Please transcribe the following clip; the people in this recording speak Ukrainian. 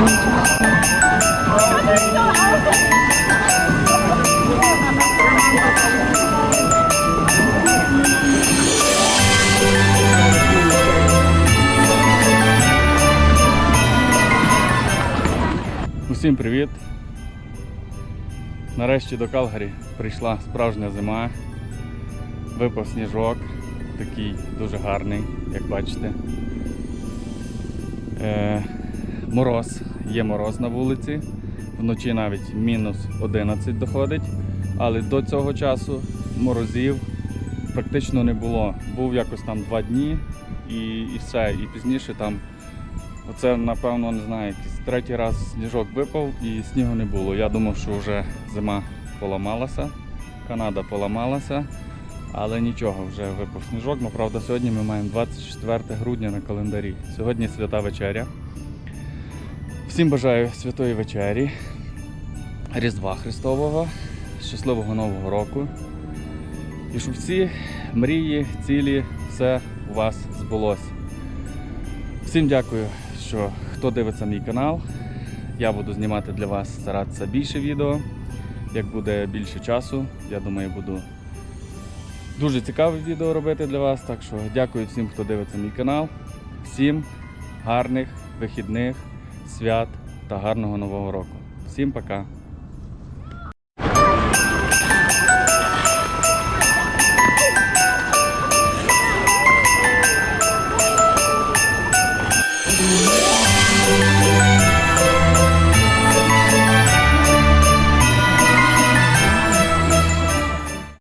Усім привіт! Нарешті до Калгарі прийшла справжня зима. Випав сніжок, такий дуже гарний, як бачите. Е, мороз, є мороз на вулиці. Вночі навіть мінус 11 доходить. Але до цього часу морозів практично не було. Був якось там два дні і, і все. І пізніше там Оце, напевно, не знаю, якийсь третій раз сніжок випав і снігу не було. Я думав, що вже зима поламалася, Канада поламалася, але нічого, вже випав сніжок. Ну, правда, сьогодні ми маємо 24 грудня на календарі. Сьогодні свята вечеря. Всім бажаю святої вечері, Різдва Христового, щасливого Нового року. І щоб всі мрії, цілі, все у вас збулося. Всім дякую, що хто дивиться мій канал. Я буду знімати для вас старатися більше відео. Як буде більше часу, я думаю, буду дуже цікаве відео робити для вас. Так що дякую всім, хто дивиться мій канал. Всім гарних вихідних, свят та гарного нового року. Всім пока!